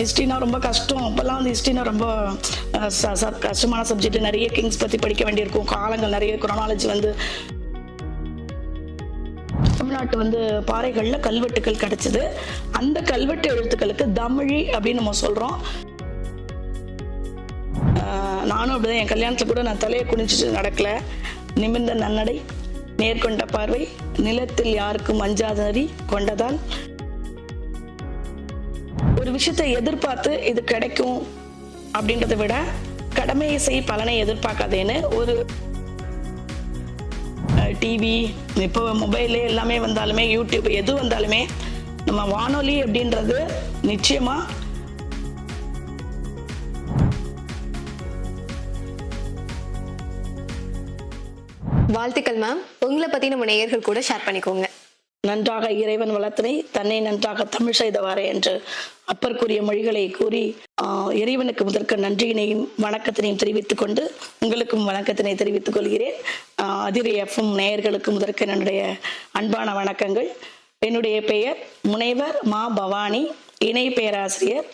ஹிஸ்ட்ரினா ரொம்ப கஷ்டம். அப்போல்லாம் வந்து ஹிஸ்ட்ரினா ரொம்ப கஷ்டமான சப்ஜெக்ட் நிறைய கிங்ஸ் பற்றி படிக்க வேண்டியிருக்கும். காலங்கள் நிறைய குரோனாலஜி வந்து தமிழ்நாட்டு வந்து பாறைகளில் கல்வெட்டுகள் கிடைச்சது. அந்த கல்வெட்டு எழுத்துக்களுக்கு தமிழி அப்படின்னு நம்ம சொல்கிறோம் நானும் அப்படிதான். என் கல்யாணத்தில் கூட நான் தலையை குனிச்சிட்டு நடக்கல. நிமிர்ந்த நன்னடை நேர்கொண்ட பார்வை நிலத்தில் யாருக்கும் அஞ்சாத நரி கொண்டதால் ஒரு விஷயத்தை எதிர்பார்த்து இது கிடைக்கும் அப்படின்றத விட கடமையை செய் பலனை எதிர்பார்க்காதேன்னு ஒரு டிவி இப்போ மொபைலு எல்லாமே வந்தாலுமே யூடியூப் எது வந்தாலுமே நம்ம வானொலி அப்படின்றது நிச்சயமா வாழ்த்துக்கள் மேம் உங்களை பத்தி நம்ம நேயர்கள் கூட ஷேர் பண்ணிக்கோங்க. நன்றாக இறைவன் வளர்த்தனை தன்னை நன்றாக தமிழ் செய்தவாறே என்று அப்பற்குரிய மொழிகளை கூறி ஆஹ், இறைவனுக்கு முதற்க நன்றியினையும் வணக்கத்தினையும் தெரிவித்துக் கொண்டு உங்களுக்கும் வணக்கத்தினை தெரிவித்துக் கொள்கிறேன். ஆஹ், அதிரை எஃப்எம் நேயர்களுக்கு முதற்க என்னுடைய அன்பான வணக்கங்கள். என்னுடைய பெயர் முனைவர் மா பவானி இணை பேராசிரியர்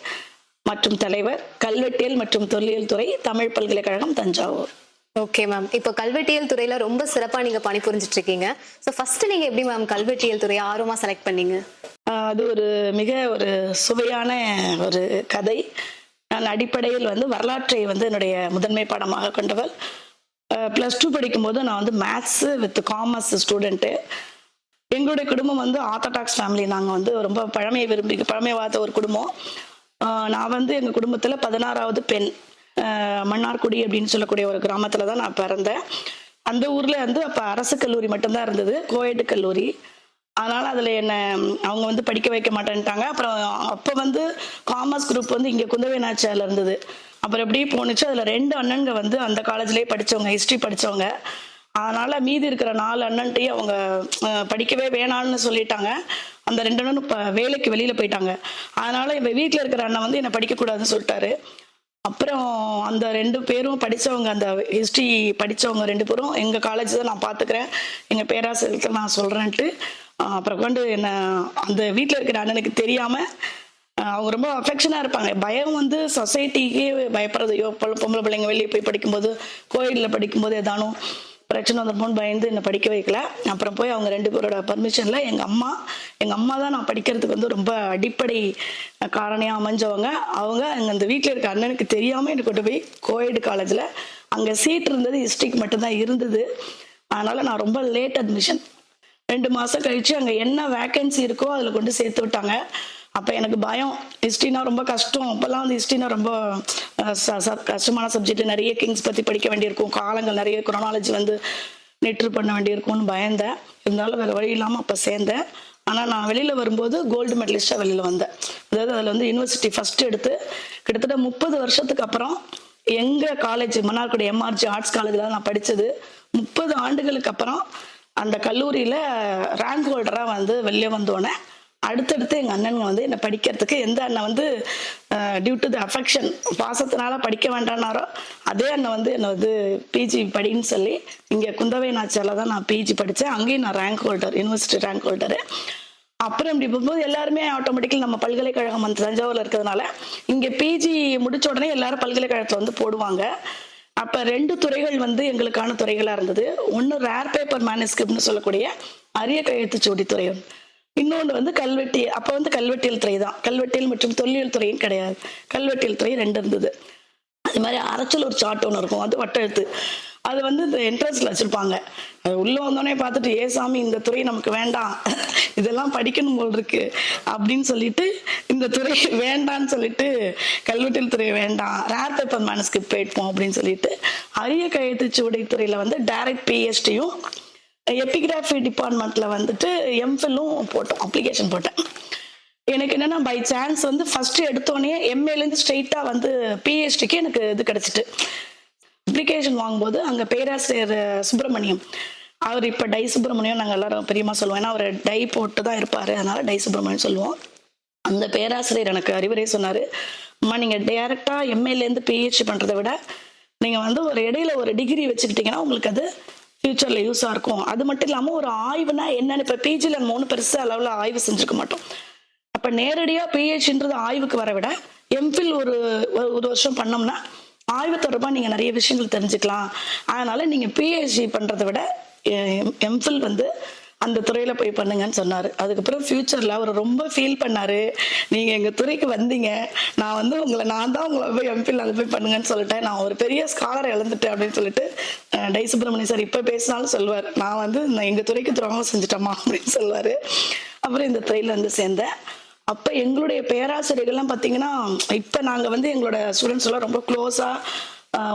மற்றும் தலைவர் கல்வெட்டியல் மற்றும் தொல்லியல் துறை தமிழ் பல்கலைக்கழகம் தஞ்சாவூர். ஓகே மேம் இப்போ கல்வெட்டியல் துறையில ரொம்ப சிறப்பா நீங்க பணிபுரிஞ்சிட்டு இருக்கீங்க ஸோ ஃபர்ஸ்ட் நீங்க எப்படி மேம் கல்வெட்டியல் துறையை ஆர்வமா செலக்ட் பண்ணீங்க? அது ஒரு மிக ஒரு சுவையான ஒரு கதை. நான் அடிப்படையில் வந்து வரலாற்றை வந்து என்னுடைய முதன்மை பாடமாக கொண்டவள். ப்ளஸ் டூ படிக்கும்போது நான் வந்து மேத்ஸு வித் காமர்ஸ் ஸ்டூடெண்ட்டு எங்களுடைய குடும்பம் வந்து ஆர்த்தடாக்ஸ் ஃபேமிலி நாங்கள் வந்து ரொம்ப பழமையை விரும்பி பழமைவாத ஒரு குடும்பம். நான் வந்து எங்கள் குடும்பத்தில் பதினாறாவது பெண். மன்னார்குடி அப்படின்னு சொல்லக்கூடிய ஒரு கிராமத்தில் தான் நான் பிறந்தேன். அந்த ஊரில் வந்து அப்போ அரசு கல்லூரி மட்டும்தான் இருந்தது கோயட்டு கல்லூரி. அதனால அதில் என்ன அவங்க வந்து படிக்க வைக்க மாட்டேன்ட்டாங்க. அப்புறம் அப்போ வந்து காமர்ஸ் குரூப் வந்து இங்கே குந்தவை நாச்சியால இருந்தது. அப்புறம் எப்படி போணுச்சு. அதில் ரெண்டு அண்ணன்க வந்து அந்த காலேஜ்லேயே படித்தவங்க ஹிஸ்ட்ரி படிச்சவங்க. அதனால மீதி இருக்கிற நாலு அண்ணன்ட்டையும் அவங்க படிக்கவே வேணாம்னு சொல்லிட்டாங்க. அந்த ரெண்டு அண்ணனும் இப்போ வேலைக்கு வெளியில போயிட்டாங்க. அதனால இப்ப வீட்டில் இருக்கிற அண்ணன் வந்து என்னை படிக்கக்கூடாதுன்னு சொல்லிட்டாரு. அப்புறம் அந்த ரெண்டு பேரும் படிச்சவங்க அந்த ஹிஸ்ட்ரி படிச்சவங்க ரெண்டு பேரும் எங்கள் காலேஜ் தான் நான் பார்த்துக்கிறேன் எங்கள் பேராசிரியர்கிட்ட நான் சொல்றேன்ட்டு அப்புறம் கொண்டு என்ன அந்த வீட்டில் இருக்கிற அண்ணனுக்கு தெரியாம அவங்க ரொம்ப அஃபெக்ஷனாக இருப்பாங்க. பயம் வந்து சொசைட்டிக்கே பயப்படுறது. ஐயோ பொம்பளை பிள்ளைங்க வெளியே போய் படிக்கும்போது கோயிலில் படிக்கும்போது ஏதானும் பிரச்சனை வந்துருமோன்னு பயந்து என்னை படிக்க வைக்கல. அப்புறம் போய் அவங்க ரெண்டு பேரோட பர்மிஷனில் எங்கள் அம்மா எங்கள் அம்மா தான் நான் படிக்கிறதுக்கு வந்து ரொம்ப அடிப்படை காரணியாக அமைஞ்சவங்க. அவங்க அங்கே அந்த வீட்டில் இருக்க அண்ணனுக்கு தெரியாமல் என்னை கொண்டு போய் கோயடு காலேஜில் அங்கே சீட் இருந்தது ஹிஸ்ட்ரிக்கு மட்டும்தான் இருந்தது. அதனால் நான் ரொம்ப லேட் அட்மிஷன் ரெண்டு மாதம் கழிச்சு அங்கே என்ன வேக்கன்சி இருக்கோ அதில் கொண்டு சேர்த்து விட்டாங்க. அப்போ எனக்கு பயம். ஹிஸ்ட்ரினா ரொம்ப கஷ்டம். அப்போல்லாம் வந்து ஹிஸ்ட்ரினா ரொம்ப ச- கஷ்டமான சப்ஜெக்ட் நிறைய கிங்ஸ் பற்றி படிக்க வேண்டியிருக்கும். காலங்கள் நிறைய குரோனாலஜி வந்து நெட்ரு பண்ண வேண்டியிருக்கும்னு பயந்தேன். இருந்தாலும் வேறு வழி இல்லாமல் அப்போ சேர்ந்தேன். ஆனால் நான் வெளியில் வரும்போது கோல்டு மெடலிஸ்டாக வெளியில் வந்தேன். அதாவது அதில் வந்து யூனிவர்சிட்டி ஃபஸ்ட்டு எடுத்து கிட்டத்தட்ட முப்பது வருஷத்துக்கு அப்புறம் எங்கள் காலேஜ் மன்னார்குடி எம்ஆர்ஜி ஆர்ட்ஸ் காலேஜில் நான் படித்தது முப்பது ஆண்டுகளுக்கு அப்புறம் அந்த கல்லூரியில் ரேங்க் ஹோல்டராக வந்து வெளியே வந்தோடனே அடுத்தடுத்து எங்கள் அண்ணனுங்க வந்து என்னை படிக்கிறதுக்கு எந்த அண்ணன் வந்து டியூ டு த அஃபெக்ஷன் பாசத்தினால படிக்க வேண்டாம்னாரோ அதே அண்ணன் வந்து என்னை வந்து பிஜி படின்னு சொல்லி இங்கே குந்தவை நாச்சால தான் நான் பிஜி படித்தேன் அங்கேயும் நான் rank holder university rank holder அப்புறம் இப்படி போகும்போது எல்லாருமே ஆட்டோமேட்டிக்கலி நம்ம பல்கலைக்கழகம் வந்து தஞ்சாவூர்ல இருக்கிறதுனால இங்க பிஜி முடிச்ச உடனே எல்லாரும் பல்கலைக்கழகத்துல வந்து போடுவாங்க. அப்ப ரெண்டு துறைகள் வந்து எங்களுக்கான துறைகளா இருந்தது. ஒன்னு ரேர் பேப்பர் மேனஸ்கிரிப்ட்னு சொல்லக்கூடிய அரிய கையெழுத்துச்சூடி துறை. ஒன்று இன்னொன்று வந்து கல்வெட்டி அப்போ வந்து கல்வெட்டியல் துறை தான். கல்வெட்டியல் மற்றும் தொல்லியல் துறையும் கிடையாது. கல்வெட்டியல் துறை ரெண்டு இருந்தது. அது மாதிரி அரைச்சல் ஒரு சாட் ஒன்று இருக்கும். அது வட்டெழுத்து. அது வந்து இந்த என்ட்ரன்ஸில் வச்சுருப்பாங்க. அது உள்ளே வந்தோடனே பார்த்துட்டு ஏ சாமி இந்த துறை நமக்கு வேண்டாம். இதெல்லாம் படிக்கணும் போல் இருக்கு. அப்படின்னு சொல்லிட்டு இந்த துறை வேண்டான்னு சொல்லிட்டு கல்வெட்டில் துறை வேண்டாம். ரேர் பேப்பர் மேனஸ்கிரிப்ட் போயிட்டோம் அப்படின்னு சொல்லிட்டு அரிய கையெழுத்து சுவடை துறையில் வந்து டைரக்ட் பிஎஸ்டியும் எபிகிராஃபி டிபார்ட்மெண்ட்ல வந்துட்டு எம்ஃபில்லும் போட்டோம் அப்ளிகேஷன் போட்டேன். எனக்கு என்னன்னா பை சான்ஸ் வந்து ஃபர்ஸ்ட் எடுத்தோடனே எம்ஏலேருந்து ஸ்ட்ரெயிட்டாக வந்து பிஹெச்டிக்கு எனக்கு இது கிடைச்சிட்டு. அப்ளிகேஷன் வாங்கும்போது அங்கே பேராசிரியர் சுப்பிரமணியம். அவர் இப்போ டை சுப்பிரமணியம் நாங்கள் எல்லாரும் பெரியமா சொல்லுவோம். ஏன்னா அவர் டை போட்டு தான் இருப்பார். அதனால டை சுப்பிரமணியம் சொல்லுவோம். அந்த பேராசிரியர் எனக்கு அறிவுரை சொன்னார். அம்மா நீங்கள் டேரெக்டாக எம்ஏலேருந்து பிஹெச்டி பண்ணுறதை விட நீங்கள் வந்து ஒரு இடையில ஒரு டிகிரி வச்சுக்கிட்டீங்கன்னா உங்களுக்கு அது ஃப்யூச்சரில் யூஸாக இருக்கும். அது மட்டும் இல்லாமல் ஒரு ஆய்வுனா என்னன்னு இப்போ பிஜியில் மூணு பெருசாக அளவில் ஆய்வு செஞ்சுருக்க மாட்டோம். அப்போ நேரடியாக பிஹெச்ன்றது ஆய்வுக்கு வர விட எம்ஃபில் ஒரு ஒரு- ஒரு வருஷம் பண்ணோம்னா ஆய்வு தொடர்பாக நீங்கள் நிறைய விஷயங்கள் தெரிஞ்சுக்கலாம். அதனால நீங்கள் பிஹெச்டி பண்ணுறதை விட எம்ஃபில் வந்து அந்த துறையில போய் பண்ணுங்கன்னு சொன்னாரு. அதுக்கப்புறம் ஃபியூச்சர்ல அவர் ரொம்ப ஃபீல் பண்ணாரு. நீங்க எங்க துறைக்கு வந்தீங்க. நான் வந்து உங்களை நான் தான் உங்களை போய் எம்பில் அங்கே போய் பண்ணுங்கன்னு சொல்லிட்டேன். நான் ஒரு பெரிய ஸ்காலர் இழந்துட்டேன் அப்படின்னு சொல்லிட்டு டை சுப்பிரமணியம் சார் இப்ப பேசினாலும் சொல்லுவார். நான் வந்து நான் எங்க துறைக்கு துரோகம் செஞ்சுட்டோமா? அப்படின்னு சொல்லுவாரு. அப்புறம் இந்த துறையில வந்து சேர்ந்தேன். அப்ப எங்களுடைய பேராசிரியர்கள்லாம் பாத்தீங்கன்னா இப்ப நாங்க வந்து எங்களோட ஸ்டூடெண்ட்ஸ் எல்லாம் ரொம்ப க்ளோஸா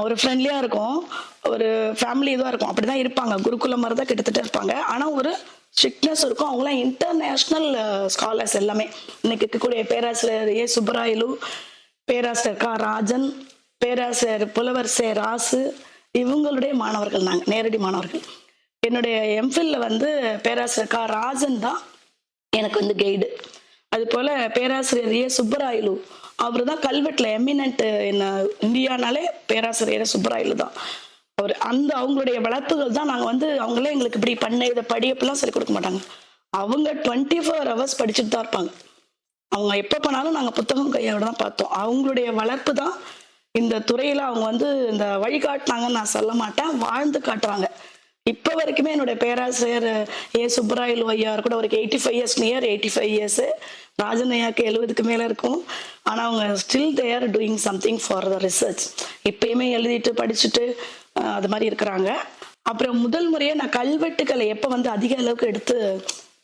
ஒரு ஃப்ரெண்ட்லியாக இருக்கும். ஒரு ஃபேமிலி இதுவாக இருக்கும். அப்படிதான் இருப்பாங்க. குருகுலம் மாதிரி தான் கிட்டத்தட்ட இருப்பாங்க. ஆனால் ஒரு ஸ்ட்ரிக்ட்னஸ் இருக்கும். அவங்களாம் இன்டர்நேஷ்னல் ஸ்காலர்ஸ் எல்லாமே. இன்னைக்கு இருக்கக்கூடிய பேராசிரியர் ஏ. சுப்பராயலு பேராசிரியர் கா. ராஜன் பேராசிரியர் புலவர் சே. ராசு இவங்களுடைய மாணவர்கள் நாங்கள் நேரடி மாணவர்கள். என்னுடைய எம்ஃபில்ல வந்து பேராசிரியர் கா. ராஜன் தான் எனக்கு வந்து கைடு அது போல பேராசிரியர் ஏ. சுப்பராயலு அவர் தான் கல்வெட்டுல எமினன்ட் என்ன இந்தியானாலே பேராசிரியர் சுப்பராயில் தான். அவர் அந்த அவங்களுடைய வளர்ப்புகள் தான் நாங்கள் வந்து அவங்களே எங்களுக்கு இப்படி பண்ண இதை படி அப்படிலாம் சொல்லி கொடுக்க மாட்டாங்க. அவங்க டுவெண்ட்டி ஃபோர் ஹவர்ஸ் படிச்சுட்டு தான் இருப்பாங்க. அவங்க எப்போ பண்ணாலும் நாங்கள் புத்தகம் கையோட தான் பார்த்தோம். அவங்களுடைய வளர்ப்பு தான் இந்த துறையில அவங்க வந்து இந்த வழிகாட்டினாங்கன்னு நான் சொல்ல மாட்டேன். வாழ்ந்து காட்டுறாங்க. இப்போ வரைக்குமே என்னுடைய பேராசிரியர் ஏ. சுப்பராயலு ஐயா கூட அவருக்கு eighty five years near eighty five years ராஜன்யாக்கு எழுபதுக்கு மேலே இருக்கும். ஆனால் அவங்க still there doing something for the research இப்பயுமே எழுதிட்டு படிச்சுட்டு அது மாதிரி இருக்கிறாங்க. அப்புறம் முதல் முறையாக நான் கல்வெட்டுக்களை எப்போ வந்து அதிக அளவுக்கு எடுத்து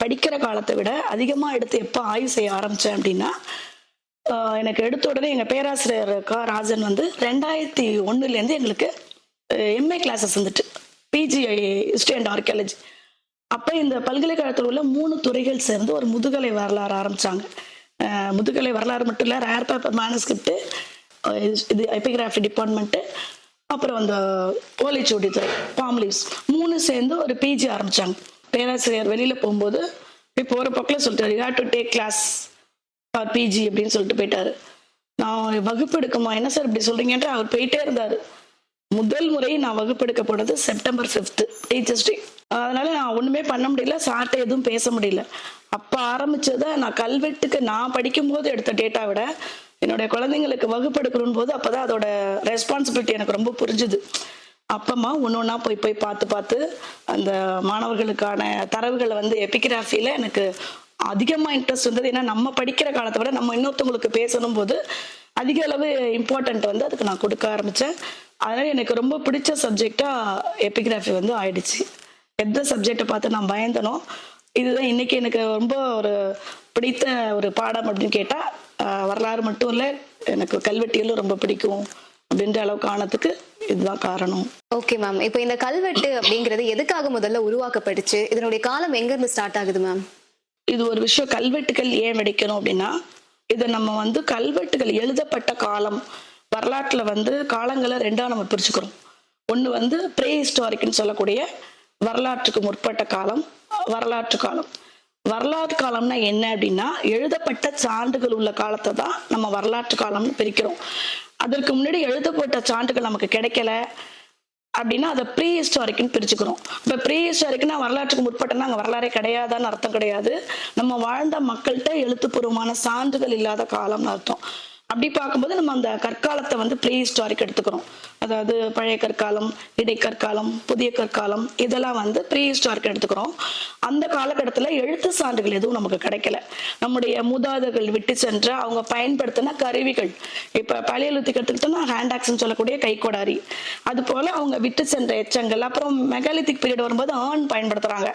படிக்கிற காலத்தை விட அதிகமாக எடுத்து எப்போ ஆய்வு செய்ய ஆரம்பித்தேன் அப்படின்னா எனக்கு எடுத்த உடனே எங்கள் பேராசிரியர் கா. ராஜன் வந்து ரெண்டாயிரத்தி ஒன்றுலேருந்து எங்களுக்கு எம்ஏ கிளாஸஸ் வந்துட்டு. பிஜி ஹிஸ்ட்ரி அண்ட் ஆர்கியாலஜி அப்போ இந்த பல்கலைக்கழகத்தில் உள்ள மூணு துறைகள் சேர்ந்து ஒரு முதுகலை வரலாறு ஆரம்பிச்சாங்க. முதுகலை வரலாறு மட்டும் இல்லை ரேர் பேப்பர் மேனஸ்கிரிப்ட் இது எபிகிராஃபி டிபார்ட்மெண்ட்டு அப்புறம் அந்த ஓலைச்சுவடி துறை பாம்லீவ்ஸ் மூணு சேர்ந்து ஒரு பிஜி ஆரம்பிச்சாங்க. பேராசிரியர் வெளியில போகும்போது போய் போகிற பக்கம் சொல்லிட்டாரு you to take class or PG அப்படின்னு சொல்லிட்டு போயிட்டாரு. நான் வகுப்பு எடுக்குமா? என்ன சார் இப்படி சொல்றீங்கன்ற அவர் போயிட்டே இருந்தாரு. முதல் முறை நான் வகுப்பு போனது செப்டம்பர் ஃபிஃப்த்து டீச்சர்ஸ் டே அதனால நான் ஒண்ணுமே பண்ண முடியல சார்ட்ட எதுவும் பேச முடியல. அப்ப ஆரம்பிச்சதை நான் கல்வெட்டுக்கு நான் படிக்கும்போது எடுத்த டேட்டா விட என்னுடைய குழந்தைங்களுக்கு வகுப்பெடுக்கணும் போது அப்பதான் அதோட ரெஸ்பான்சிபிலிட்டி எனக்கு ரொம்ப புரிஞ்சுது. அப்பமா ஒன்று ஒன்றா போய் போய் பார்த்து பார்த்து அந்த மாணவர்களுக்கான தரவுகளை வந்து எபிகிராஃபியில் எனக்கு அதிகமாக இன்ட்ரெஸ்ட் வந்தது. ஏன்னா நம்ம படிக்கிற காலத்தை விட நம்ம இன்னொருத்தவங்களுக்கு பேசணும் போது அதிக அளவு இம்பார்ட்டன்ட் வந்து அதுக்கு நான் கொடுக்க ஆரம்பித்தேன் அதனால எனக்கு ரொம்ப பிடிச்ச சப்ஜெக்டாக எபிகிராஃபி வந்து ஆயிடுச்சு. எந்த சப்ஜெக்டை பார்த்து நான் பயந்தனோ இதுதான் இன்னைக்கு எனக்கு ரொம்ப ஒரு பிடித்த ஒரு பாடம் அப்படின்னு கேட்டால் வரலாறு மட்டும் இல்லை எனக்கு கல்வெட்டியலும் ரொம்ப பிடிக்கும் அப்படின்ற அளவுக்கு ஆனதுக்கு இதுதான் காரணம். ஓகே மேம் இப்போ இந்த கல்வெட்டு அப்படிங்கிறது எதுக்காக முதல்ல உருவாக்கப்பட்டுச்சு? இதனுடைய காலம் எங்க இருந்து ஸ்டார்ட் ஆகுது மேம் இது ஒரு விஷயம் கல்வெட்டுகள் ஏன் வெடிக்கணும் அப்படின்னா இதை நம்ம வந்து கல்வெட்டுகள் எழுதப்பட்ட காலம் வரலாற்றுல வந்து காலங்களை ரெண்டா நம்ம பிரிச்சுக்கிறோம். ஒன்று வந்து ப்ரே ஹிஸ்டாரிக்னு சொல்லக்கூடிய வரலாற்றுக்கு முற்பட்ட காலம் வரலாற்று காலம். வரலாற்று காலம்னா என்ன அப்படின்னா எழுதப்பட்ட சான்றுகள் உள்ள காலத்தை தான் நம்ம வரலாற்று காலம்னு பிரிக்கிறோம். அதற்கு முன்னாடி எழுதப்பட்ட சான்றுகள் நமக்கு கிடைக்கல. அப்படின்னா அதை ப்ரீ ஹிஸ்டாரிக்னு பிரிச்சுக்கிறோம். இப்போ ப்ரீ ஹிஸ்டாரிக்னா வரலாற்றுக்கு முற்பட்டனா அங்கே வரலாறே கிடையாதான்னு அர்த்தம் கிடையாது. நம்ம வாழ்ந்த மக்கள்கிட்ட எழுத்துப்பூர்வமான சான்றுகள் இல்லாத காலம்னு அர்த்தம். அப்படி பார்க்கும்போது நம்ம அந்த கற்காலத்தை வந்து ப்ரீ ஹிஸ்டாரிக் எடுத்துக்கிறோம். அதாவது பழைய கற்காலம் இடைக்கற்காலம் புதிய கற்காலம் இதெல்லாம் வந்து ப்ரீ ஹிஸ்டாரிக் எடுத்துக்கிறோம். அந்த காலகட்டத்தில் எழுத்து சான்றுகள் எதுவும் நமக்கு கிடைக்கல. நம்முடைய மூதாதைகள் விட்டு சென்ற அவங்க பயன்படுத்தின கருவிகள். இப்போ பழையலுத்திக் எடுத்துக்கிட்டோம்னா ஹேண்ட் ஆக்ஸ்ன்னு சொல்லக்கூடிய கைக்கோடாரி. அது போல அவங்க விட்டு சென்ற எச்சங்கள் அப்புறம் மெகாலித்திக் பீரியட் வரும்போது ஆண் பயன்படுத்துறாங்க.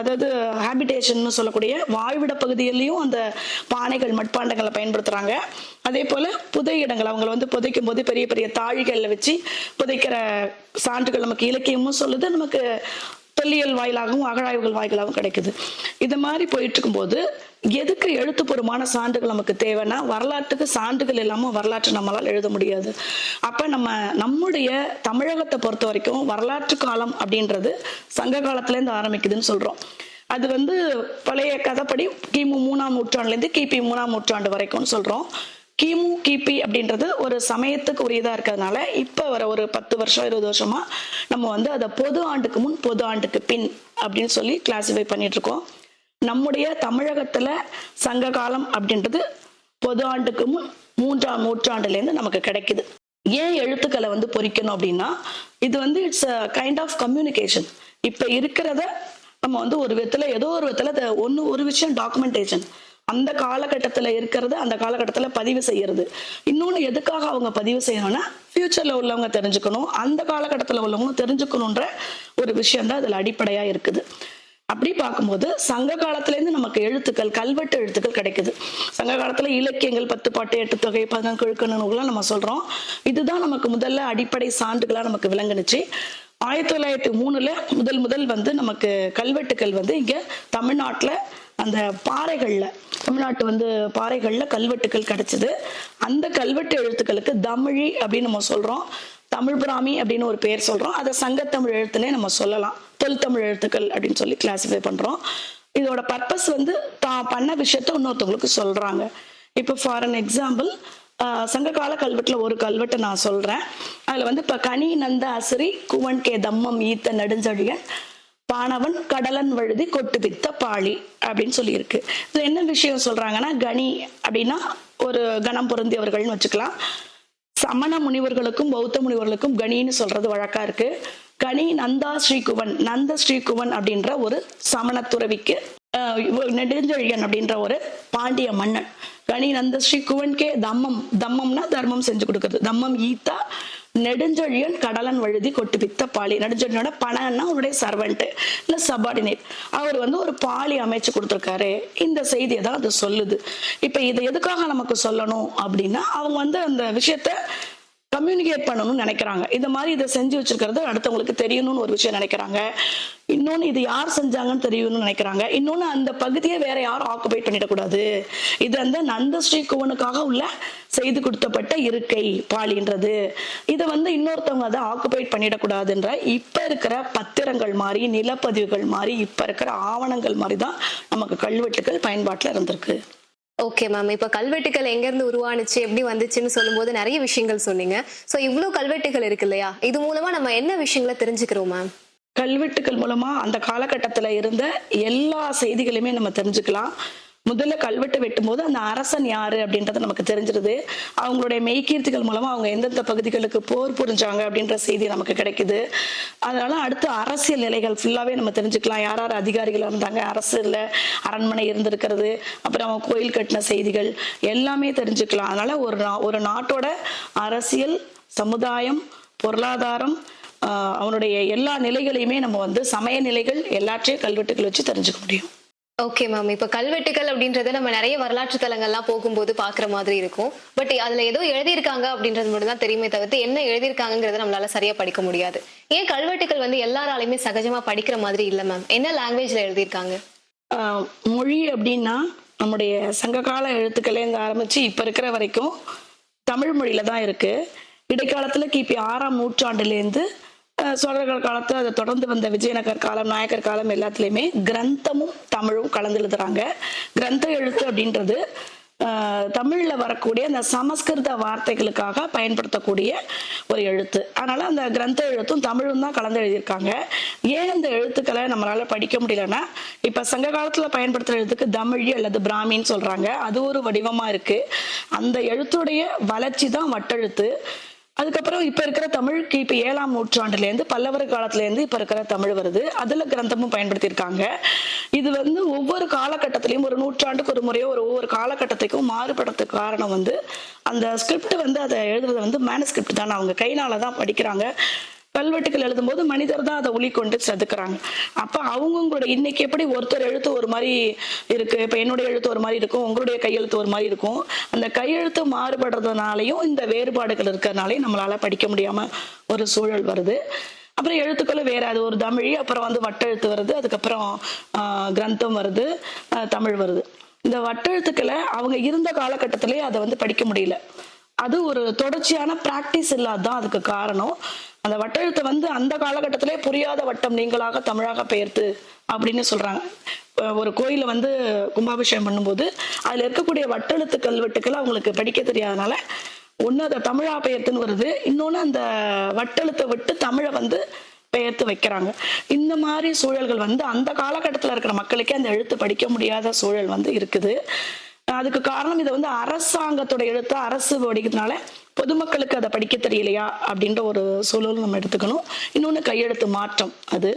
அதாவது ஹேபிடேஷன் சொல்லக்கூடிய வாழ்விட பகுதியிலையும் அந்த பானைகள் மட்பாண்டங்களை பயன்படுத்துறாங்க. அதே போல புதை இடங்கள் அவங்கள வந்து புதைக்கும் போது பெரிய பெரிய தாழிகளில் வச்சு புதைக்கிற சான்றுகள் நமக்கு இலக்கியமும் சொல்லுது நமக்கு தொல்லியல் வாயிலாகவும் அகழாய்வுகள் வாயிலாகவும் கிடைக்குது. இது மாதிரி போயிட்டு இருக்கும்போது எதுக்கு எழுத்துப்பூர்வமான சான்றுகள் நமக்கு தேவைன்னா வரலாற்றுக்கு சான்றுகள் இல்லாமல் வரலாற்று நம்மளால் எழுத முடியாது. அப்ப நம்ம நம்முடைய தமிழகத்தை பொறுத்த வரைக்கும் வரலாற்று காலம் அப்படின்றது சங்க காலத்துலேருந்து ஆரம்பிக்குதுன்னு சொல்றோம். அது வந்து பழைய கதைப்படி கிமு மூணாம் நூற்றாண்டுலேருந்து கிபி மூணாம் நூற்றாண்டு வரைக்கும்னு சொல்றோம். கிமு கிபி அப்படின்றது ஒரு சமயத்துக்கு உரியதாக இருக்கிறதுனால இப்போ வர ஒரு பத்து வருஷம் இருபது வருஷமா நம்ம வந்து அதை பொது ஆண்டுக்கு முன் பொது ஆண்டுக்கு பின் அப்படின்னு சொல்லி கிளாசிஃபை பண்ணிட்டு இருக்கோம். நம்முடைய தமிழகத்துல சங்க காலம் அப்படின்றது பொது ஆண்டுக்கு முன் மூன்றாம் நூற்றாண்டுலேருந்து நமக்கு கிடைக்குது. ஏன் எழுத்துக்களை வந்து பொறிக்கணும் அப்படின்னா இது வந்து it's a kind of communication இப்போ இருக்கிறத நம்ம வந்து ஒரு விதத்தில் ஏதோ ஒரு விதத்தில் அதை ஒன்று ஒரு விஷயம் டாக்குமெண்டேஷன் அந்த காலகட்டத்தில் இருக்கிறது அந்த காலகட்டத்தில் பதிவு செய்யறது. இன்னொன்று எதுக்காக அவங்க பதிவு செய்யணும்னா ஃபியூச்சரில் உள்ளவங்க தெரிஞ்சுக்கணும். அந்த காலகட்டத்தில் உள்ளவங்க தெரிஞ்சுக்கணுன்ற ஒரு விஷயம் தான் அதில் அடிப்படையாக இருக்குது. அப்படி பார்க்கும்போது சங்க காலத்திலேருந்து நமக்கு எழுத்துக்கள் கல்வெட்டு எழுத்துக்கள் கிடைக்குது. சங்க காலத்துல இலக்கியங்கள் பத்து பாட்டு எட்டு தொகை பதினெட்டு நூல்கள்லாம் நம்ம சொல்றோம். இதுதான் நமக்கு முதல்ல அடிப்படை சான்றுகளா நமக்கு விளங்குனுச்சு. ஆயிரத்தி தொள்ளாயிரத்தி மூணுல முதல் முதல் வந்து நமக்கு கல்வெட்டுக்கள் வந்து இங்க தமிழ்நாட்டுல அந்த பாறைகள்ல தமிழ்நாட்டு வந்து பாறைகள்ல கல்வெட்டுக்கள் கிடைச்சது. அந்த கல்வெட்டு எழுத்துக்களுக்கு தமிழி அப்படின்னு நம்ம சொல்றோம். தமிழ் பிராமி அப்படின்னு ஒரு பேர் சொல்றோம். அதை சங்கத்தமிழ் எழுத்துனே நம்ம சொல்லலாம். தொல்தமிழ் எழுத்துக்கள் அப்படின்னு சொல்லி கிளாசிஃபை பண்றோம். இதோட பர்பஸ் வந்து தான் பண்ண விஷயத்த இன்னொருத்தவங்களுக்கு சொல்றாங்க. இப்போ ஃபார் அன் எக்ஸாம்பிள் சங்ககால கல்வெட்டில் ஒரு கல்வெட்டை நான் சொல்றேன். அதில் வந்து இப்போ கனி நந்த அசரி குவன் கே தம்மம் ஈத்த நெடுஞ்செழியன் பாணவன் கடலன் வழுதி கொட்டு பித்த பாழி அப்படின்னு சொல்லியிருக்கு. இதுல என்ன விஷயம் சொல்றாங்கன்னா கனி அப்படின்னா ஒரு கணம் பொருந்தியவர்கள்னு வச்சுக்கலாம். சமண முனிவர்களுக்கும் பௌத்த முனிவர்களுக்கும் கணின்னு சொல்றது வழக்கா இருக்கு. கனி நந்தா ஸ்ரீகுவன் நந்த ஸ்ரீகுவன் அப்படின்ற ஒரு சமண துறவிக்கு ஆஹ் நெடுஞ்செழியன் அப்படின்ற ஒரு பாண்டிய மன்னன். கனி நந்த ஸ்ரீகுவன்கே தம்மம் தம்மம்னா தர்மம் செஞ்சு கொடுக்குறது. தம்மம் ஈத்தா நெடுஞ்சொழியன் கடலன் வழுதி கொட்டு பித்த பாலி. நெடுஞ்சொழியனோட பணம்னா அவருடைய சர்வெண்ட் இல்ல சபார்டினேட் அவர் வந்து ஒரு பாலி அமைச்சு கொடுத்துருக்காரு. இந்த செய்தியை தான் அது சொல்லுது. இப்ப இதை எதுக்காக நமக்கு சொல்லணும் அப்படின்னா அவங்க வந்து அந்த விஷயத்த கம்யூனிகேட் பண்ணணும்னு நினைக்கிறாங்க. இந்த மாதிரி இதை செஞ்சு வச்சிருக்கிறது அடுத்தவங்களுக்கு தெரியணும்னு ஒரு விஷயம் நினைக்கிறாங்க. இன்னொன்னு இது யார் செஞ்சாங்கன்னு தெரியணும்னு நினைக்கிறாங்க. இன்னொன்னு அந்த பகுதியை வேற யாரும் ஆக்குபை பண்ணிடக்கூடாது. இது அந்த நந்தஸ்ரீ குவனுக்காக உள்ள செய்து கொடுத்தப்பட்ட இருக்கை பாலின்றது. இதை வந்து இன்னொருத்தவங்க அதை ஆக்குபைட் பண்ணிடக்கூடாதுன்ற இப்ப இருக்கிற பத்திரங்கள் மாதிரி நிலப்பதிவுகள் மாதிரி இப்ப இருக்கிற ஆவணங்கள் மாதிரி தான் நமக்கு கல்வெட்டுகள் பயன்பாட்டில் இருந்திருக்கு. ஓகே மேம் இப்ப கல்வெட்டுகள் எங்க இருந்து உருவானுச்சு எப்படி வந்துச்சுன்னு சொல்லும்போது நிறைய விஷயங்கள் சொன்னீங்க. சோ இவ்ளோ கல்வெட்டுகள் இருக்கு இல்லையா? இது மூலமா நம்ம என்ன விஷயங்களை தெரிஞ்சுக்கிறோம் மேம் கல்வெட்டுகள் மூலமா அந்த காலகட்டத்துல இருந்த எல்லா செய்திகளையுமே நம்ம தெரிஞ்சுக்கலாம். முதல்ல கல்வெட்டு வெட்டும் போது அந்த அரசன் யாரு அப்படின்றது நமக்கு தெரிஞ்சிருது. அவங்களுடைய மெய்கீர்த்திகள் மூலமா அவங்க எந்தெந்த பகுதிகளுக்கு போர் புரிஞ்சாங்க அப்படின்ற செய்தி நமக்கு கிடைக்குது. அதனால அடுத்து அரசியல் நிலைகள் ஃபுல்லாவே நம்ம தெரிஞ்சுக்கலாம். யார் யார் அதிகாரிகள் இருந்தாங்க? அரசியல்ல அரண்மனை இருந்திருக்கிறது அப்புறம் அவங்க கோயில் கட்டின செய்திகள் எல்லாமே தெரிஞ்சுக்கலாம். அதனால ஒரு நா- ஒரு நாட்டோட அரசியல் சமுதாயம் பொருளாதாரம் அவனுடைய எல்லா நிலைகளையுமே நம்ம வந்து சமய நிலைகள் எல்லாற்றையும் கல்வெட்டுகள் வச்சு தெரிஞ்சுக்க முடியும். ஓகே மேம் இப்ப கல்வெட்டுகள் அப்படின்றத நம்ம நிறைய வரலாற்று தலங்கள்லாம் போகும்போது பாக்குற மாதிரி இருக்கும். பட் அதுல ஏதோ எழுதியிருக்காங்க அப்படின்றது மட்டும் தான் தெரியுமே தவிர்த்து என்ன எழுதியிருக்காங்கிறத நம்மளால சரியா படிக்க முடியாது. ஏன் கல்வெட்டுகள் வந்து எல்லாராலையுமே சகஜமா படிக்கிற மாதிரி இல்ல மேம் என்ன லாங்குவேஜ்ல எழுதியிருக்காங்க? மொழி அப்படின்னா நம்முடைய சங்ககால எழுத்துக்கள்லேருந்து ஆரம்பிச்சு இப்ப இருக்கிற வரைக்கும் தமிழ் மொழியில தான் இருக்கு. இடைக்காலத்துல கிபி ஆறாம் நூற்றாண்டுலேருந்து சோழர்கள் காலத்துல அதை தொடர்ந்து வந்த விஜயநகர் காலம் நாயக்கர் காலம் எல்லாத்துலயுமே கிரந்தமும் தமிழும் கலந்து எழுதுறாங்க கிரந்த எழுத்து அப்படின்றது தமிழில் வரக்கூடிய அந்த சமஸ்கிருத வார்த்தைகளுக்காக பயன்படுத்தக்கூடிய ஒரு எழுத்து. அதனால அந்த கிரந்த எழுத்தும் தமிழும் தான் கலந்து எழுதியிருக்காங்க. ஏன் அந்த எழுத்துக்களை நம்மளால படிக்க முடியலன்னா இப்ப சங்க காலத்துல பயன்படுத்துற எழுத்துக்கு தமிழ் அல்லது பிராமின்னு சொல்றாங்க. அது ஒரு வடிவமா இருக்கு. அந்த எழுத்துடைய வளர்ச்சி தான் வட்டெழுத்து. அதுக்கப்புறம் இப்ப இருக்கிற தமிழ் கிபி ஏழாம் நூற்றாண்டுல இருந்து பல்லவர் காலத்துல இருந்து இப்ப இருக்கிற தமிழ் வருது. அதுல கிரந்தமும் பயன்படுத்தியிருக்காங்க. இது வந்து ஒவ்வொரு காலகட்டத்திலையும் ஒரு நூற்றாண்டுக்கு ஒரு முறையோ ஒரு ஒவ்வொரு காலகட்டத்துக்கும் மாறுபடுறதுக்கு காரணம் வந்து அந்த ஸ்கிரிப்ட் வந்து அதை எழுதுறது வந்து மேனஸ்கிரிப்ட் தான். அவங்க கைனால தான் படிக்கிறாங்க. கல்வெட்டுகள் எழுதும்போது மனிதர் தான் அதை ஒளி கொண்டு செதுக்குறாங்க. அப்ப அவங்கவுங்களோட இன்னைக்கு எப்படி ஒருத்தர் எழுத்து ஒரு மாதிரி இருக்கு இப்ப என்னுடைய எழுத்து ஒரு மாதிரி இருக்கும் உங்களுடைய கையெழுத்து ஒரு மாதிரி இருக்கும் அந்த கையெழுத்து மாறுபடுறதுனாலையும் இந்த வேறுபாடுகள் இருக்கிறதுனாலையும் நம்மளால படிக்க முடியாம ஒரு சூழல் வருது. அப்புறம் எழுத்துக்களும் வேற அது ஒரு தமிழ் அப்புறம் வந்து வட்டெழுத்து வருது அதுக்கப்புறம் ஆஹ், கிரந்தம் வருது தமிழ் வருது. இந்த வட்டெழுத்துக்களை அவங்க இருந்த காலகட்டத்திலேயே அதை வந்து படிக்க முடியல. அது ஒரு தொடர்ச்சியான பிராக்டிஸ் இல்லாததான் அதுக்கு காரணம். அந்த வட்டெழுத்தை வந்து அந்த காலகட்டத்திலே புரியாத வட்டம் நீங்களாக தமிழாக பெயர்த்து அப்படின்னு சொல்றாங்க. ஒரு கோயில வந்து கும்பாபிஷேகம் பண்ணும்போது அதுல இருக்கக்கூடிய வட்டெழுத்து கல்வெட்டுக்கள் அவங்களுக்கு படிக்க தெரியாதனால ஒண்ணு அதை தமிழா பெயர்த்துன்னு வருது. இன்னொன்னு அந்த வட்டெழுத்தை விட்டு தமிழை வந்து பெயர்த்து வைக்கிறாங்க. இந்த மாதிரி சூழல்கள் வந்து அந்த காலகட்டத்தில் இருக்கிற மக்களுக்கே அந்த எழுத்து படிக்க முடியாத சூழல் வந்து இருக்குது. அதுக்கு காரணம் இதை வந்து அரசாங்கத்தோட எழுத்து அரசு படிக்கிறதுனால பொதுமக்களுக்கு அதை படிக்க தெரியலையா அப்படின்ற ஒரு சூழல் நம்ம எடுத்துக்கணும். இன்னொன்று கையெழுத்து மாற்றம் அது.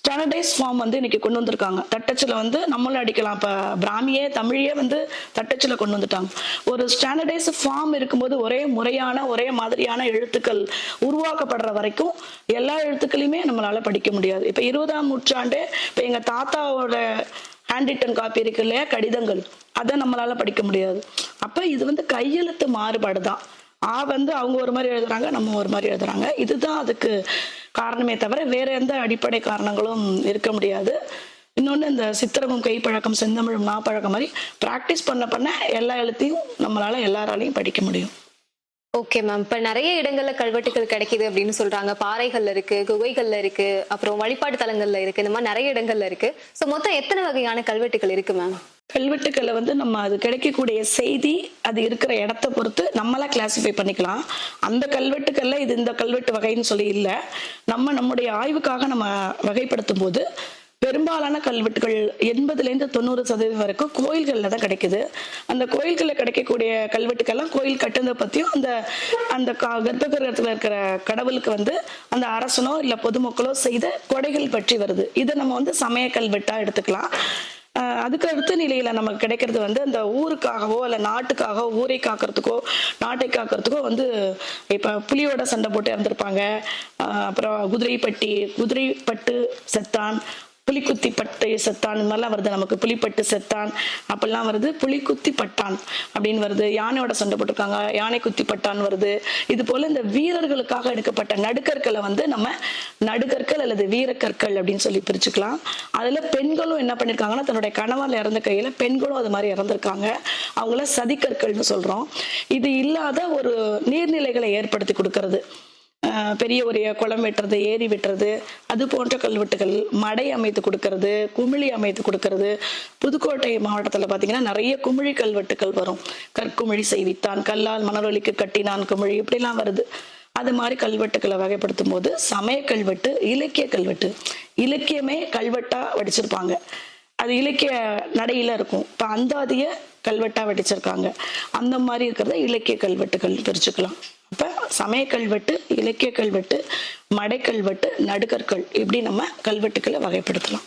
ஸ்டாண்டர்டைஸ் ஃபார்ம் வந்து இன்னைக்கு கொண்டு வந்திருக்காங்க. தட்டச்சில் வந்து நம்மளும் அடிக்கலாம். இப்போ பிராமியே தமிழையே வந்து தட்டச்சில் கொண்டு வந்துட்டாங்க. ஒரு ஸ்டாண்டர்டைஸ் ஃபார்ம் இருக்கும்போது ஒரே முறையான ஒரே மாதிரியான எழுத்துக்கள் உருவாக்கப்படுற வரைக்கும் எல்லா எழுத்துக்களையுமே நம்மளால் படிக்க முடியாது. இப்போ இருபதாம் நூற்றாண்டே இப்போ எங்கள் தாத்தாவோட ஹேண்ட் ரிட்டன் காப்பி இருக்கு இல்லையா? கடிதங்கள். அதை நம்மளால படிக்க முடியாது. அப்ப இது வந்து கையெழுத்து மாறுபாடு தான் ஆ வந்து அவங்க ஒரு மாதிரி எழுதுறாங்க நம்ம ஒரு மாதிரி எழுதுறாங்க. இதுதான் அதுக்கு காரணமே தவிர வேற எந்த அடிப்படை காரணங்களும் இருக்க முடியாது. இன்னொன்று இந்த சித்திரமும் கைப்பழக்கம் செந்தமிழும் நாப்பழக்கம் மாதிரி ப்ராக்டிஸ் பண்ண பண்ண எல்லா எழுத்தையும் நம்மளால எல்லாராலையும் படிக்க முடியும். ஓகே மேம் இப்போ நிறைய இடங்கள்ல கல்வெட்டுகள் கிடைக்குது அப்படின்னு சொல்றாங்க. பாறைகள்ல இருக்கு குகைகள்ல இருக்கு அப்புறம் வழிபாட்டு தலங்கள்ல இருக்கு இந்த மாதிரி நிறைய இடங்கள்ல இருக்கு. ஸோ மொத்தம் எத்தனை வகையான கல்வெட்டுகள் இருக்கு மேம் கல்வெட்டுக்களை வந்து நம்ம அது கிடைக்கக்கூடிய செய்தி அது இருக்கிற இடத்த பொறுத்து நம்மளா கிளாசிஃபை பண்ணிக்கலாம். அந்த கல்வெட்டுக்கள்ல இது இந்த கல்வெட்டு வகைன்னு சொல்லி இல்லை. நம்ம நம்முடைய ஆய்வுக்காக நம்ம வகைப்படுத்தும் போது பெரும்பாலான கல்வெட்டுகள் எண்பதுலேருந்து தொண்ணூறு சதவீதம் வரைக்கும் கோயில்களில் தான் கிடைக்குது. அந்த கோயில்களில் கிடைக்கக்கூடிய கல்வெட்டுக்கெல்லாம் கோயில் கட்டுனதை பற்றியும் அந்த அந்த கா- கர்ப்பகிரகத்தில் இருக்கிற கடவுளுக்கு வந்து அந்த அரசனோ இல்லை பொதுமக்களோ செய்த கொடைகள் பற்றி வருது. இதை நம்ம வந்து சமய கல்வெட்டாக எடுத்துக்கலாம். அதுக்கு அடுத்த நிலையில நமக்கு கிடைக்கிறது வந்து அந்த ஊருக்காகவோ அல்ல நாட்டுக்காகவோ ஊரை காக்கிறதுக்கோ நாட்டை காக்கிறதுக்கோ வந்து இப்ப புலியோட சண்டை போட்டு இறந்துருப்பாங்க. ஆஹ் அப்புறம் குதிரைப்பட்டி குதிரைப்பட்டு செத்தான் புலிக்குத்தி பட்டு செத்தான். இந்த மாதிரிலாம் வருது நமக்கு. புலிப்பட்டு செத்தான். அப்படிலாம் வருது புலிக்குத்தி பட்டான் அப்படின்னு வருது. யானையோட சண்டை போட்டிருக்காங்க. யானை குத்தி பட்டான் வருது. இது போல இந்த வீரர்களுக்காக எடுக்கப்பட்ட நடுக்கற்களை வந்து நம்ம நடுக்கற்கள் அல்லது வீரக்கற்கள் அப்படின்னு சொல்லி பிரிச்சுக்கலாம். அதுல பெண்களும் என்ன பண்ணிருக்காங்கன்னா தன்னுடைய கணவன் இறந்த கையில பெண்களும் அது மாதிரி இறந்திருக்காங்க. அவங்கள சதிக்கற்கள்னு சொல்றோம். இது இல்லாத ஒரு நீர்நிலைகளை ஏற்படுத்தி கொடுக்கறது. பெரிய ஒரு குளம் வெட்டுறது ஏரி வெட்டுறது அது போன்ற கல்வெட்டுகள் மடை அமைத்து கொடுக்கறது குமிழி அமைத்து கொடுக்கறது. புதுக்கோட்டை மாவட்டத்தில் பார்த்தீங்கன்னா நிறைய குமிழி கல்வெட்டுகள் வரும். கற்குமிழி செய்வித்தான் கல்லால் மணலொலிக்கு கட்டினான் குமிழி இப்படிலாம் வருது. அது மாதிரி கல்வெட்டுக்களை வகைப்படுத்தும் போது சமய கல்வெட்டு இலக்கிய கல்வெட்டு. இலக்கியமே கல்வெட்டா வடிச்சிருப்பாங்க. அது இலக்கிய நடையில இருக்கும். இப்போ அந்தாதிய கல்வெட்டா வடிச்சிருக்காங்க. அந்த மாதிரி இருக்கிறத இலக்கிய கல்வெட்டுகள் பிரிச்சுக்கலாம். அப்ப சமய கல்வெட்டு இலக்கிய கல்வெட்டு மடை கல்வெட்டு நடுகற்கள் இப்படி நம்ம கல்வெட்டுக்களை வகைப்படுத்தலாம்.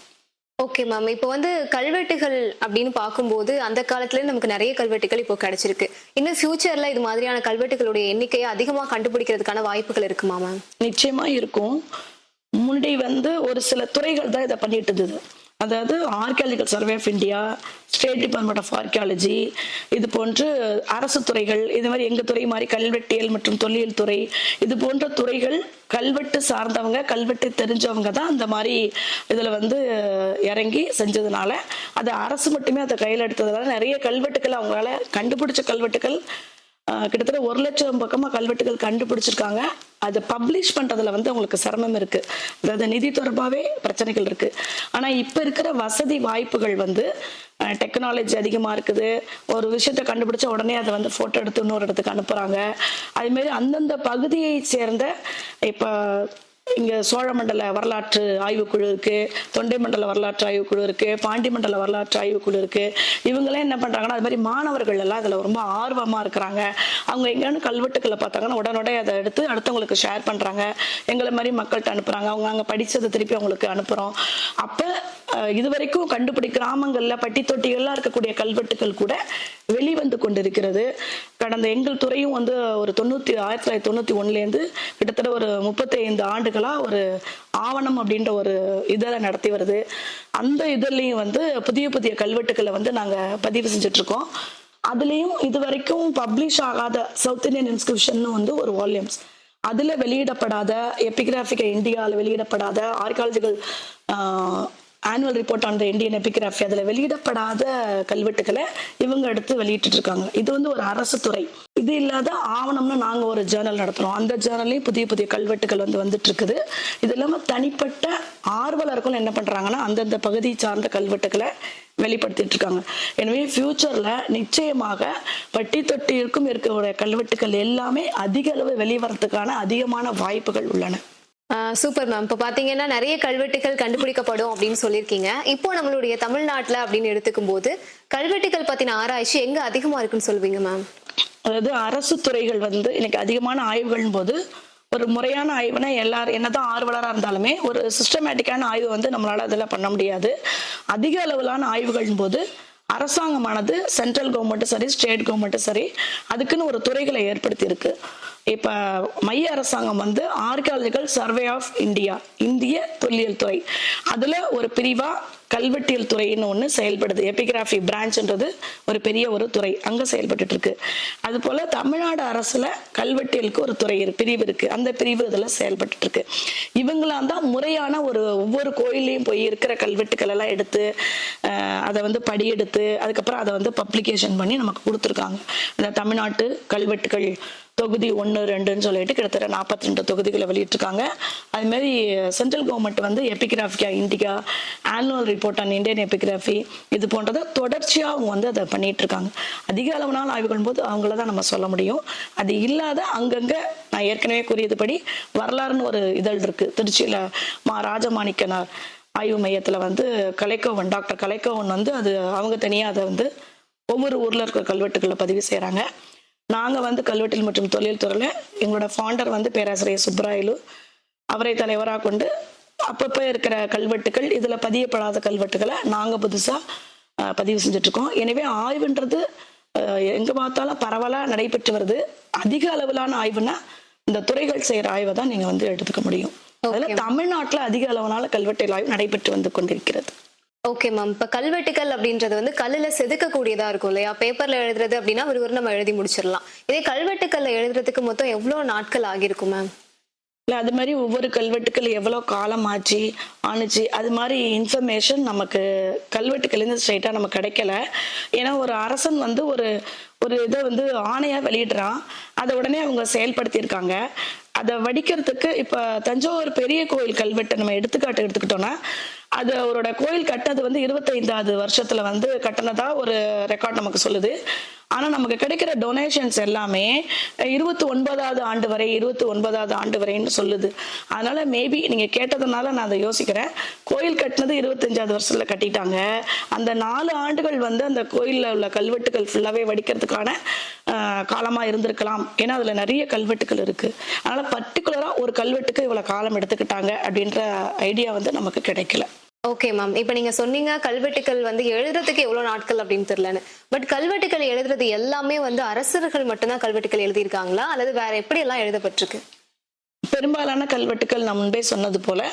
ஓகே மேம் இப்போ வந்து கல்வெட்டுகள் அப்படின்னு பார்க்கும்போது அந்த காலத்துல நமக்கு நிறைய கல்வெட்டுகள் இப்போ கிடைச்சிருக்கு. இன்னும் ஃபியூச்சர்ல இது மாதிரியான கல்வெட்டுகளுடைய எண்ணிக்கையை அதிகமா கண்டுபிடிக்கிறதுக்கான வாய்ப்புகள் இருக்குமா மேம் நிச்சயமா இருக்கும். முன்னாடி வந்து ஒரு சில துறைகள் தான் இதை பண்ணிட்டு இருந்தது. அதாவது archaeological survey of India state department of archaeology இது போன்று அரசு துறைகள் இது மாதிரி எங்கள் துறை மாதிரி கல்வெட்டியல் மற்றும் தொல்லியல் துறை இது போன்ற துறைகள் கல்வெட்டு சார்ந்தவங்க கல்வெட்டு தெரிஞ்சவங்க தான் அந்த மாதிரி இதில் வந்து இறங்கி செஞ்சதுனால அது அரசு மட்டுமே அதை கையில் எடுத்ததுனால நிறைய கல்வெட்டுகள் அவங்களால கண்டுபிடிச்ச கல்வெட்டுகள் கிட்டத்தட்ட ஒரு லட்சம் பக்கமா கல்வெட்டுகள் கண்டுபிடிச்சிருக்காங்க. அதை பப்ளிஷ் பண்றதுல வந்து அவங்களுக்கு சிரமம் இருக்கு. அதாவது நிதி தொடர்பாகவே பிரச்சனைகள் இருக்கு. ஆனா இப்ப இருக்கிற வசதி வாய்ப்புகள் வந்து டெக்னாலஜி அதிகமா இருக்குது. ஒரு விஷயத்த கண்டுபிடிச்ச உடனே அதை வந்து போட்டோ எடுத்து இன்னொரு இடத்துக்கு அனுப்புறாங்க. அதுமாரி அந்தந்த பகுதியை சேர்ந்த இப்போ இங்க சோழமண்டல வரலாற்று ஆய்வுக்குழு இருக்கு தொண்டை மண்டல வரலாற்று ஆய்வுக்குழு இருக்கு பாண்டி மண்டல வரலாற்று ஆய்வுக்குழு இருக்கு. இவங்களே என்ன பண்றாங்கன்னா அது மாதிரி மாணவர்கள் எல்லாம் அதுல ரொம்ப ஆர்வமா இருக்கிறாங்க. அவங்க எங்கன்னு கல்வெட்டுக்களை பார்த்தாங்கன்னா உடனே அதை எடுத்து அடுத்தவங்களுக்கு ஷேர் பண்றாங்க. எங்களை மாதிரி மக்கள்கிட்ட அனுப்புறாங்க. அவங்க அங்க படிச்சதை திருப்பி அவங்களுக்கு அனுப்புறோம். அப்ப இது இதுவரைக்கும் கண்டுபிடி கிராமங்கள்ல பட்டி தொட்டிகள்லாம் இருக்கக்கூடிய கல்வெட்டுகள் கூட வெளிவந்து கொண்டிருக்கிறது. கடந்த எங்கள் துறையும் வந்து ஒரு தொண்ணூத்தி ஆயிரத்தி தொள்ளாயிரத்தி தொண்ணூத்தி ஒன்றுலேருந்து கிட்டத்தட்ட ஒரு முப்பத்தி ஐந்து ஆண்டுகளா ஒரு ஆவணம் அப்படின்ற ஒரு இதில் நடத்தி வருது. அந்த இதழ்லையும் வந்து புதிய புதிய கல்வெட்டுக்களை வந்து நாங்க பதிவு செஞ்சுட்டு இருக்கோம் அதுலேயும் இது வரைக்கும் பப்ளிஷ் ஆகாத சவுத் இந்தியன் இன்ஸ்கிரிப்ஷன் வந்து ஒரு வால்யூம்ஸ். அதுல வெளியிடப்படாத எபிகிராஃபிக் இந்தியாவில் வெளியிடப்படாத archaeological annual report on the Indian epigraphy அதில் வெளியிடப்படாத கல்வெட்டுக்களை இவங்க எடுத்து வெளியிட்டு இருக்காங்க இது வந்து ஒரு அரசு துறை. இது இல்லாத ஆவணம்னு நாங்கள் ஒரு ஜேர்னல் நடத்துகிறோம் அந்த ஜேர்னல்லையும் புதிய புதிய கல்வெட்டுகள் வந்து வந்துட்டு இருக்குது இது இல்லாமல் தனிப்பட்ட ஆர்வலர்கள் என்ன பண்ணுறாங்கன்னா அந்தந்த பகுதி சார்ந்த கல்வெட்டுகளை வெளிப்படுத்திட்டு இருக்காங்க எனவே ஃபியூச்சரில் நிச்சயமாக பட்டி தொட்டி இருக்கும் இருக்கக்கூடிய கல்வெட்டுகள் எல்லாமே அதிக அளவு வெளிவரத்துக்கான அதிகமான வாய்ப்புகள் உள்ளன. Super ma'am. இப்போ பாத்தீங்கன்னா நிறைய கல்வெட்டுகள் கண்டுபிடிக்கப்படும் அப்படின்னு சொல்லியிருக்கீங்க. இப்போ நம்மளுடைய தமிழ்நாட்டுல அப்படின்னு எடுத்துக்கும் போது கல்வெட்டுகள் பத்தின ஆராய்ச்சி எங்க அதிகமா இருக்குன்னு சொல்லுவீங்க மேம்? அதாவது அரசு துறைகள் வந்து இன்னைக்கு அதிகமான ஆய்வுகள் போது ஒரு முறையான ஆய்வுனா எல்லாரும் என்னதான் ஆர்வலராக இருந்தாலுமே ஒரு சிஸ்டமேட்டிக்கான ஆய்வு வந்து நம்மளால அதில் பண்ண முடியாது. அதிக அளவிலான ஆய்வுகள் போது அரசாங்கமானது சென்ட்ரல் கவர்மெண்ட்டும் சரி ஸ்டேட் கவர்மெண்ட்டும் சரி அதுக்குன்னு ஒரு துறைகளை ஏற்படுத்தி இருக்கு இப்போ மைய அரசாங்கம் வந்து ஆர்கியாலஜிக்கல் சர்வே ஆஃப் இந்தியா இந்திய தொல்லியல் துறை. அதில் ஒரு பிரிவா கல்வெட்டியல் துறைன்னு ஒன்று செயல்படுது. எபிகிராஃபி பிரான்ச்ன்றது ஒரு பெரிய ஒரு துறை அங்கே செயல்பட்டுட்டு இருக்கு அது போல தமிழ்நாடு அரசுல கல்வெட்டியலுக்கு ஒரு துறை பிரிவு இருக்கு. அந்த பிரிவு இதில் செயல்பட்டு இருக்கு இவங்களாம் தான் முறையான ஒரு ஒவ்வொரு கோயிலையும் போய் இருக்கிற கல்வெட்டுக்கள் எல்லாம் எடுத்து அதை வந்து படியெடுத்து அதுக்கப்புறம் அதை வந்து பப்ளிகேஷன் பண்ணி நமக்கு கொடுத்துருக்காங்க. இந்த தமிழ்நாட்டு கல்வெட்டுகள் தொகுதி ஒன்று ரெண்டுன்னு சொல்லிட்டு கிட்டத்தட்ட நாற்பத்தி ரெண்டு தொகுதிகளை வெளியிட்டிருக்காங்க. அதுமாரி சென்ட்ரல் கவர்மெண்ட் வந்து Epigraphia Indica annual report on Indian epigraphy இது போன்றதை தொடர்ச்சியாக அவங்க வந்து அதை பண்ணிட்டு இருக்காங்க அதிக அளவினால் ஆய்வுகள் போது அவங்கள தான் நம்ம சொல்ல முடியும். அது இல்லாத அங்கங்கே நான் ஏற்கனவே கூறியதுபடி வரலாறுன்னு ஒரு இதழ் இருக்கு. திருச்சியில் மா ராஜமாணிக்கனார் ஆய்வு மையத்தில் வந்து கலைக்கோவன் டாக்டர் கலைக்கோவன் வந்து அது அவங்க தனியாக அதை வந்து ஒவ்வொரு ஊரில் இருக்கிற கல்வெட்டுகளை பதிவு செய்கிறாங்க நாங்கள் வந்து கல்வெட்டில் மற்றும் தொழில் துறையில் எங்களோட ஃபாண்டர் வந்து பேராசிரியர் சுப்ராயலு அவரை தலைவராக கொண்டு அப்பப்போ இருக்கிற கல்வெட்டுகள் இதில் பதியப்படாத கல்வெட்டுகளை நாங்கள் புதுசாக பதிவு செஞ்சுட்டு இருக்கோம் எனவே ஆய்வுன்றது எங்க பார்த்தாலும் பரவலாக நடைபெற்று வருது. அதிக அளவிலான ஆய்வுனா இந்த துறைகள் செய்கிற ஆய்வை தான் நீங்கள் வந்து எடுத்துக்க முடியும். அதில் தமிழ்நாட்டில் அதிக அளவிலான கல்வெட்டு ஆய்வு நடைபெற்று வந்து கொண்டிருக்கிறது. ஓகே மேம் இப்ப கல்வெட்டுகள் அப்படின்றது வந்து கல்லுல செதுக்கக்கூடியதா இருக்கும் இல்லையா? பேப்பர்ல எழுதுறது அப்படின்னா ஒரு ஒரு நம்ம எழுதி முடிச்சிடலாம். இதே கல்வெட்டுக்கல்ல எழுதுறதுக்கு மொத்தம் எவ்வளவு நாட்கள் ஆகியிருக்கும் மேம் இல்லை அது மாதிரி ஒவ்வொரு கல்வெட்டுக்கள் எவ்வளோ காலம் ஆச்சு ஆணுச்சு அது மாதிரி இன்ஃபர்மேஷன் நமக்கு கல்வெட்டுக்கள்லேருந்து ஸ்ட்ரைட்டாக நமக்கு கிடைக்கல. ஏன்னா ஒரு அரசன் வந்து ஒரு ஒரு இதை வந்து ஆணையாக வெளியிடுறான். அதை உடனே அவங்க செயல்படுத்தியிருக்காங்க. அதை வடிக்கிறதுக்கு இப்போ தஞ்சாவூர் பெரிய கோயில் கல்வெட்டை நம்ம எடுத்துக்காட்டு எடுத்துக்கிட்டோம்னா அது அவரோட கோயில் கட்டினது வந்து இருபத்தைந்தாவது வருஷத்துல வந்து கட்டினதா ஒரு ரெக்கார்ட் நமக்கு சொல்லுது. ஆனா நமக்கு கிடைக்கிற டொனேஷன்ஸ் எல்லாமே இருபத்தி ஒன்பதாவது ஆண்டு வரை இருபத்தி ஒன்பதாவது ஆண்டு வரைன்னு சொல்லுது. அதனால மேபி நீங்க கேட்டதுனால நான் அதை யோசிக்கிறேன். கோயில் கட்டினது இருபத்தஞ்சாவது வருஷத்துல கட்டிட்டாங்க. அந்த நாலு ஆண்டுகள் வந்து அந்த கோயில்ல உள்ள கல்வெட்டுகள் ஃபுல்லாவே வடிக்கிறதுக்கான காலமா இருந்திருக்கலாம். ஏன்னா அதுல நிறைய கல்வெட்டுகள் இருக்கு. அதனால பர்டிகுலரா ஒரு கல்வெட்டுக்கு இவ்வளவு காலம் எடுத்துக்கிட்டாங்க அப்படின்ற ஐடியா வந்து நமக்கு கிடைக்கல. ஓகே மேம் இப்போ நீங்க சொன்னீங்க கல்வெட்டுக்கள் வந்து எழுதுறதுக்கு எவ்வளவு நாட்கள் அப்படின்னு தெரியலன்னு. பட் கல்வெட்டுக்கள் எழுதுறது எல்லாமே வந்து அரசர்கள் மட்டும்தான் கல்வெட்டுக்கள் எழுதியிருக்காங்களா? அல்லது வேற எப்படி எல்லாம் எழுதப்பட்டிருக்கு? பெரும்பாலான கல்வெட்டுக்கள் நான் முன்பே சொன்னது போல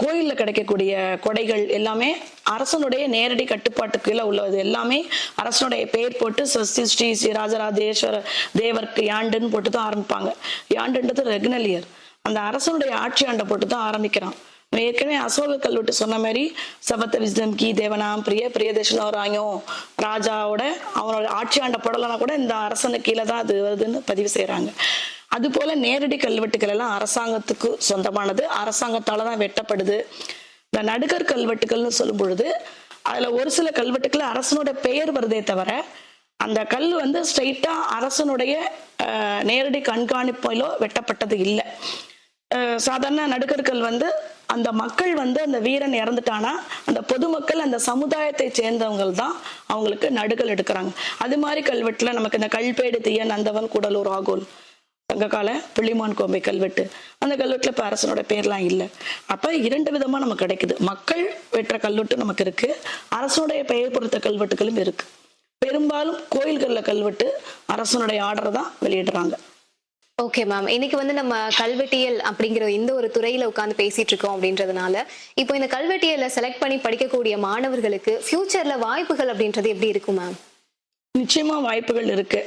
கோயிலில் கிடைக்கக்கூடிய கொடைகள் எல்லாமே அரசனுடைய நேரடி கட்டுப்பாட்டுக்கு கீழே உள்ளது. எல்லாமே அரசனுடைய பெயர் போட்டு சஸ்தி ஸ்ரீ ஸ்ரீ ராஜராஜேஸ்வர தேவர்க்கு யாண்டுன்னு போட்டு தான் ஆரம்பிப்பாங்க. யாண்டுன்றது ரெகுனலியர் அந்த அரசனுடைய ஆட்சி ஆண்டை போட்டு தான் ஆரம்பிக்கிறான். ஏற்கனவே அசோக கல்வெட்டு சொன்ன மாதிரி சபத்த விஸ்தம் கி தேவனாம் பிரிய பிரியதேசனோ ராஜாவோட அவனோட ஆட்சி ஆண்ட படலனா கூட இந்த அரசனுக்கு கீழே தான் அது வருதுன்னு பதிவு செய்கிறாங்க அது போல நேரடி கல்வெட்டுகள் எல்லாம் அரசாங்கத்துக்கு சொந்தமானது. அரசாங்கத்தால தான் வெட்டப்படுது. இந்த நடுகர் கல்வெட்டுகள்னு சொல்லும் பொழுது அதுல ஒரு சில கல்வெட்டுக்கள் அரசனோட பெயர் வருதே தவிர அந்த கல் வந்து ஸ்ட்ரைட்டா அரசனுடைய நேரடி கண்காணிப்பிலோ வெட்டப்பட்டது இல்லை. சாதாரண நடுக்கற்கள் வந்து அந்த மக்கள் வந்து அந்த வீரன் இறந்துட்டானா? அந்த பொதுமக்கள் அந்த சமுதாயத்தை சேர்ந்தவங்க தான் அவங்களுக்கு நடுகள் எடுக்கிறாங்க. அது மாதிரி கல்வெட்டுல நமக்கு இந்த கல்பேடு தீய நந்தவன் கூடலூர் ஆகோல் சங்ககால புள்ளிமான் கோம்பை கல்வெட்டு அந்த கல்வெட்டுல இப்ப அரசனோட பேர்லாம் இல்லை. அப்ப இரண்டு விதமா நமக்கு கிடைக்குது. மக்கள் வெற்ற கல்வெட்டு நமக்கு இருக்கு. அரசனுடைய பெயர் பொறுத்த கல்வெட்டுகளும் இருக்கு. பெரும்பாலும் கோயில்களில் கல்வெட்டு அரசனுடைய ஆர்டர் தான் வெளியிடுறாங்க. ஓகே மேம் இன்னைக்கு வந்து நம்ம கல்வெட்டியல் அப்படிங்கிற இந்த ஒரு துறையில உட்காந்து பேசிட்டு இருக்கோம் அப்படின்றதுனால இப்போ இந்த கல்வெட்டியலை செலக்ட் பண்ணி படிக்கக்கூடிய மாணவர்களுக்கு ஃபியூச்சர்ல வாய்ப்புகள் அப்படின்றது எப்படி இருக்கும் மேம் நிச்சயமா வாய்ப்புகள் இருக்கு.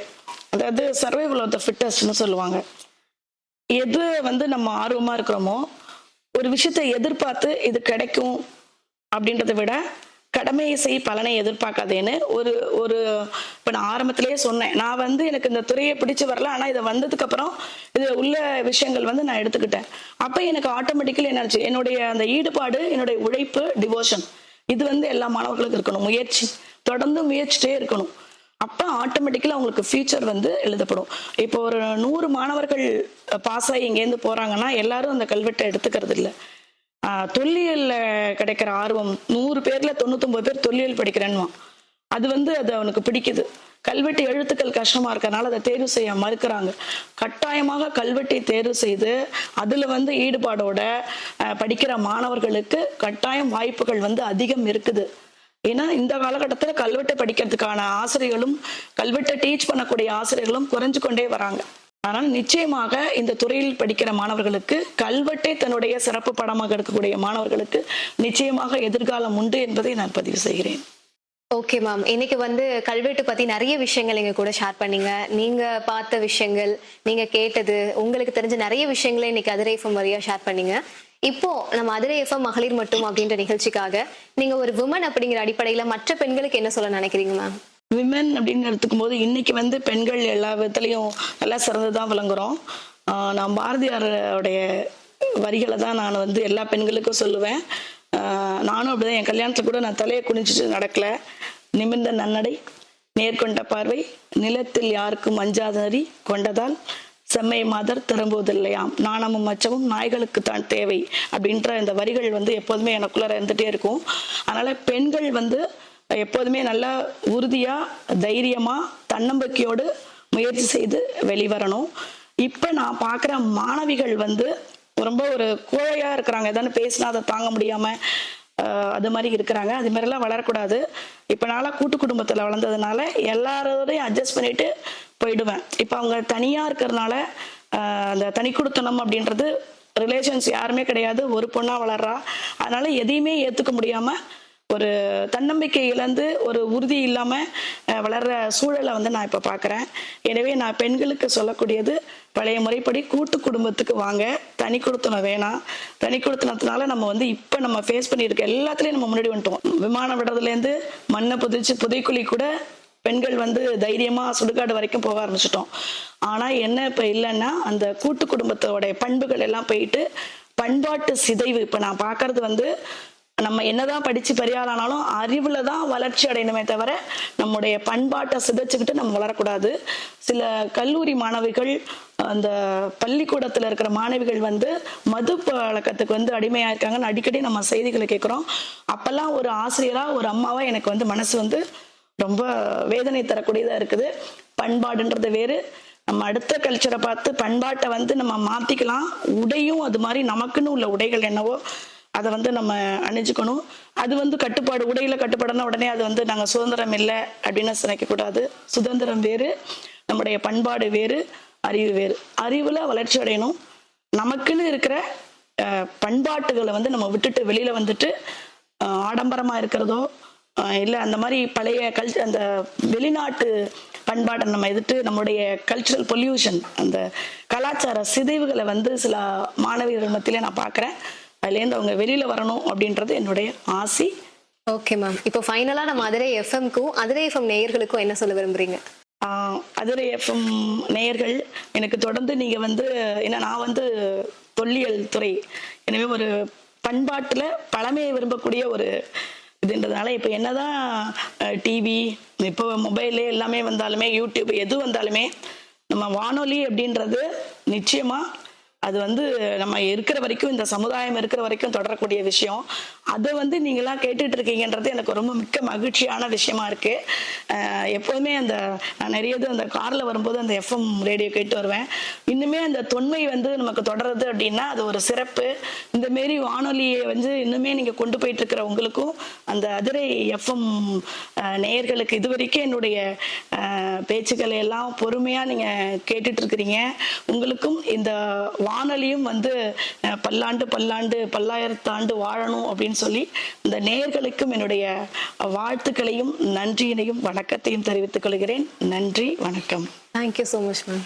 அதாவது சர்வைவல் ஆஃப் த ஃபிட்டஸ்ட்னு சொல்லுவாங்க. எது வந்து நம்ம ஆர்வமா இருக்கிறோமோ ஒரு விஷயத்தை எதிர்பார்த்து இது கிடைக்கும் அப்படின்றத விட கடமையை செய் பலனை எதிர்பார்க்காதேன்னு ஒரு ஒரு இப்போ நான் ஆரம்பத்திலேயே சொன்னேன். நான் வந்து எனக்கு இந்த துறையை பிடிச்சு வரல. ஆனால் இதை வந்ததுக்கு அப்புறம் இதில் உள்ள விஷயங்கள் வந்து நான் எடுத்துக்கிட்டேன். அப்போ எனக்கு ஆட்டோமேட்டிக்கலி என்னாச்சு என்னுடைய அந்த ஈடுபாடு என்னுடைய உழைப்பு டிவோஷன் இது வந்து எல்லா மாணவர்களுக்கும் இருக்கணும். முயற்சி. தொடர்ந்து முயற்சிட்டே இருக்கணும். அப்போ ஆட்டோமேட்டிக்கலாக அவங்களுக்கு ஃபியூச்சர் வந்து எழுதப்படும். இப்போ ஒரு நூறு மாணவர்கள் பாஸ் ஆகி இங்கேருந்து போகிறாங்கன்னா எல்லாரும் அந்த கல்வெட்டை எடுத்துக்கிறது இல்லை தொல்லியல்ல கிடைக்கிற ஆர்வம் நூறு பேர்ல தொண்ணூத்தொன்பது பேர் தொல்லியல் படிக்கிறேன்னுவான். அது வந்து அது அவனுக்கு பிடிக்குது. கல்வெட்டு எழுத்துக்கள் கஷ்டமா இருக்கறனால அதை தேர்வு செய்ய மறுக்கிறாங்க. கட்டாயமாக கல்வெட்டை தேர்வு செய்து அதுல வந்து ஈடுபாடோட படிக்கிற மாணவர்களுக்கு கட்டாயம் வாய்ப்புகள் வந்து அதிகம் இருக்குது. ஏன்னா இந்த காலகட்டத்தில் கல்வெட்டை படிக்கிறதுக்கான ஆசிரியர்களும் கல்வெட்டை டீச் பண்ணக்கூடிய ஆசிரியர்களும் குறைஞ்சு கொண்டே வராங்க. ஆனால் நிச்சயமாக இந்த துறையில் படிக்கிற மாணவர்களுக்கு கல்வெட்டை தன்னுடைய சிறப்பு படமாக எடுக்கக்கூடிய மாணவர்களுக்கு நிச்சயமாக எதிர்காலம் உண்டு என்பதை நான் பதிவு செய்கிறேன். Okay ma'am. இன்னைக்கு வந்து கல்வெட்டு பத்தி நிறைய விஷயங்கள் எங்க கூட ஷேர் பண்ணீங்க. நீங்க பார்த்த விஷயங்கள் நீங்க கேட்டது உங்களுக்கு தெரிஞ்ச நிறைய விஷயங்களை இன்னைக்கு அதிரை எஃப்எம் வழியா ஷேர் பண்ணீங்க. இப்போ நம்ம அதிரை எஃப்எம் மகளிர் மட்டும் அப்படின்ற நிகழ்ச்சிக்காக நீங்க ஒரு விமன் அப்படிங்கிற அடிப்படையில மற்ற பெண்களுக்கு என்ன சொல்ல நினைக்கிறீங்க மேம்? விமன் அப்படின்னு எடுத்துக்கும் போது இன்னைக்கு வந்து பெண்கள் எல்லா விதத்துலையும் நல்லா சிறந்துதான் விளங்குறோம். நான் பாரதியாருடைய வரிகளை தான் நான் வந்து எல்லா பெண்களுக்கும் சொல்லுவேன். நானும் அப்படிதான். என் கல்யாணத்துல கூட நான் தலையை குனிஞ்சிட்டு நடக்கல. நிமிர்ந்த நன்னடை நேர்கொண்ட பார்வை நிலத்தில் யாருக்கும் அஞ்சாத நரி கொண்டதால் செம்மை மாதர் திரும்புவதில்லையாம். நாணமும் மச்சமும் நாய்களுக்கு தான் தேவை அப்படின்ற இந்த வரிகள் வந்து எப்போதுமே எனக்குள்ளார இருந்துகிட்டே இருக்கும். அதனால பெண்கள் வந்து எப்போதுமே நல்லா உறுதியா தைரியமா தன்னம்பிக்கையோடு முயற்சி செய்து வெளிவரணும். இப்ப நான் பார்க்குற மாணவிகள் வந்து ரொம்ப ஒரு கோழையாக இருக்கிறாங்க. எதானு பேசினா அதை தாங்க முடியாம ஆஹ் அது மாதிரி இருக்கிறாங்க. அது மாதிரிலாம் வளரக்கூடாது. இப்போ நான்லாம் கூட்டு குடும்பத்தில் வளர்ந்ததுனால எல்லாரோடையும் அட்ஜஸ்ட் பண்ணிட்டு போயிடுவேன். இப்போ அவங்க தனியாக இருக்கிறதுனால ஆஹ் அந்த தனி கொடுத்தனம் அப்படின்றது ரிலேஷன்ஸ் யாருமே கிடையாது. ஒரு பொண்ணா வளர்றா. அதனால எதையுமே ஏற்றுக்க முடியாம ஒரு தன்னம்பிக்கை இழந்து ஒரு உறுதி இல்லாம வளர்கிற வளர்ற சூழலை வந்து நான் இப்ப பார்க்குறேன் எனவே நான் பெண்களுக்கு சொல்லக்கூடியது பழைய முறைப்படி கூட்டு குடும்பத்துக்கு வாங்க. தனி கொடுத்தனம் வேணாம். தனி கொடுத்தனத்தினால நம்ம வந்து இப்ப நம்ம ஃபேஸ் பண்ணியிருக்க எல்லாத்துலயும் நம்ம முன்னாடி வந்துட்டோம். விமானம் விடுறதுல இருந்து மண்ணை புதிச்சு புதைக்குழி கூட பெண்கள் வந்து தைரியமா சுடுகாடு வரைக்கும் போக ஆரம்பிச்சிட்டோம். ஆனா என்ன இப்ப இல்லைன்னா அந்த கூட்டு குடும்பத்தோட பண்புகள் எல்லாம் போயிட்டு பண்பாட்டு சிதைவு. இப்ப நான் பார்க்கறது வந்து நம்ம என்னதான் படிச்சு பெரியாளானாலும் அறிவுல தான் வளர்ச்சி அடையணுமே தவிர நம்முடைய பண்பாட்டை சிதைச்சுக்கிட்டு நம்ம வளரக்கூடாது. சில கல்லூரி மாணவிகள் அந்த பள்ளிக்கூடத்துல இருக்கிற மாணவிகள் வந்து மது பழக்கத்துக்கு வந்து அடிமையா இருக்காங்கன்னு அடிக்கடி நம்ம செய்திகளை கேட்கிறோம். அப்பெல்லாம் ஒரு ஆசிரியரா ஒரு அம்மாவா எனக்கு வந்து மனசு வந்து ரொம்ப வேதனை தரக்கூடியதா இருக்குது. பண்பாடுன்றது வேறு. நம்ம அடுத்த கல்ச்சரை பார்த்து பண்பாட்டை வந்து நம்ம மாத்திக்கலாம். உடையும் அது மாதிரி நமக்குன்னு உள்ள உடைகள் என்னவோ அதை வந்து நம்ம அணிஞ்சுக்கணும். அது வந்து கட்டுப்பாடு உடையில கட்டுப்பாடுனா உடனே அது வந்து நாங்கள் சுதந்திரம் இல்லை அப்படின்னு நினைக்கக்கூடாது சுதந்திரம் வேறு நம்முடைய பண்பாடு வேறு அறிவு வேறு. அறிவில் வளர்ச்சி அடையணும். நமக்குன்னு இருக்கிற பண்பாட்டுகளை வந்து நம்ம விட்டுட்டு வெளியில வந்துட்டு ஆடம்பரமாக இருக்கிறதோ இல்லை அந்த மாதிரி பழைய கல் அந்த வெளிநாட்டு பண்பாட்டை நம்ம எதிர்த்து நம்முடைய கல்ச்சுரல் பொல்யூஷன் அந்த கலாச்சார சிதைவுகளை வந்து சில மாணவியர்கள் மத்தியிலே நான் பார்க்குறேன். அதுலேருந்து அவங்க வெளியில வரணும் அப்படின்றது என்னுடைய ஆசை. ஓகே மேம் இப்போ ஃபைனலா நம்ம அதிரை எஃப்எம்க்கும் அதிரை எஃப்எம் நேயர்களுக்கும் என்ன சொல்ல விரும்புறீங்க? அதிரை எஃப்எம் நேயர்கள் எனக்கு தொடர்ந்து நீங்க வந்து ஏன்னா நான் வந்து தொல்லியல் துறை எனவே ஒரு பண்பாட்டுல பழமையை விரும்பக்கூடிய ஒரு இதுன்றதுனால இப்போ என்னதான் டிவி இப்போ மொபைலு எல்லாமே வந்தாலுமே யூடியூப் எது வந்தாலுமே நம்ம வானொலி அப்படின்றது நிச்சயமா அது வந்து நம்ம இருக்கிற வரைக்கும் இந்த சமுதாயம் இருக்கிற வரைக்கும் தொடரக்கூடிய விஷயம். அதை வந்து நீங்களாம் கேட்டுட்டு இருக்கீங்கன்றது எனக்கு ரொம்ப மிக்க மகிழ்ச்சியான விஷயமா இருக்கு. எப்போதுமே அந்த நான் நிறைய அந்த கார்ல வரும்போது அந்த எஃப்எம் ரேடியோ கேட்டு வருவேன். இன்னுமே அந்த தொன்மை வந்து நமக்கு தொடருது அப்படின்னா அது ஒரு சிறப்பு. இந்த மாரி வானொலியை வந்து இன்னுமே நீங்க கொண்டு போயிட்டு இருக்கிற உங்களுக்கும் அந்த அதிரை எஃப்எம் நேயர்களுக்கு இது வரைக்கும் என்னுடைய பேச்சுக்களை எல்லாம் பொறுமையா நீங்க கேட்டுட்டு இருக்கிறீங்க. உங்களுக்கும் இந்த வானொலியும் வந்து பல்லாண்டு பல்லாண்டு பல்லாயிரத்தாண்டு வாழணும் அப்படின்னு சொல்லி இந்த நேயர்களுக்கும் என்னுடைய வாழ்த்துக்களையும் நன்றியினையும் வணக்கத்தையும் தெரிவித்துக் கொள்கிறேன். நன்றி வணக்கம். Thank you so much ma'am